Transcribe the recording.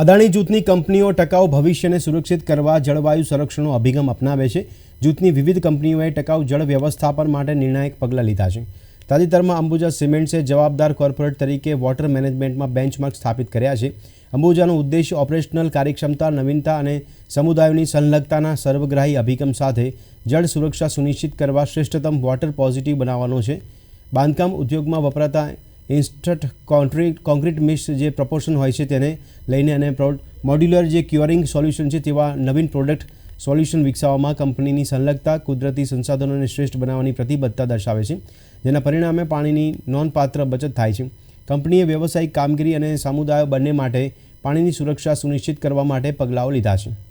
અદાણી જૂથની કંપનીઓ ટકાઉ ભવિષ્યને સુરક્ષિત કરવા જળવાયુ સંરક્ષણનો અભિગમ અપનાવે છે. જૂથની વિવિધ કંપનીઓએ ટકાઉ જળ વ્યવસ્થાપન માટે નિર્ણાયક પગલાં લીધા છે. તાજેતરમાં અંબુજા સિમેન્ટ્સે જવાબદાર કોર્પોરેટ તરીકે વોટર મેનેજમેન્ટમાં બેન્ચમાર્ક સ્થાપિત કર્યા છે. અંબુજાનો ઉદ્દેશ ઓપરેશનલ કાર્યક્ષમતા, નવીનતા અને સમુદાયોની સંલગ્નતાના સર્વગ્રાહી અભિગમ સાથે જળ સુરક્ષા સુનિશ્ચિત કરવા શ્રેષ્ઠતમ વોટર પોઝિટિવ બનાવવાનો છે. બાંધકામ ઉદ્યોગમાં વપરાતા ઇન્સ્ટન્ટ કોન્ક્રીટ કોન્ક્રીટ મિક્સ જે પ્રપોર્શન હોય છે તેને લઈને અને મોડ્યુલર જે ક્યોરિંગ સોલ્યુશન છે તેવા નવીન પ્રોડક્ટ સોલ્યુશન વિકસાવવામાં કંપનીની સંલગ્નતા, કુદરતી સંસાધનોને શ્રેષ્ઠ બનાવવાની પ્રતિબદ્ધતા દર્શાવે છે, જેના પરિણામે પાણીની નોંધપાત્ર બચત થાય છે. કંપનીએ વ્યવસાયિક કામગીરી અને સમુદાયો બંને માટે પાણીની સુરક્ષા સુનિશ્ચિત કરવા માટે પગલાઓ લીધા છે.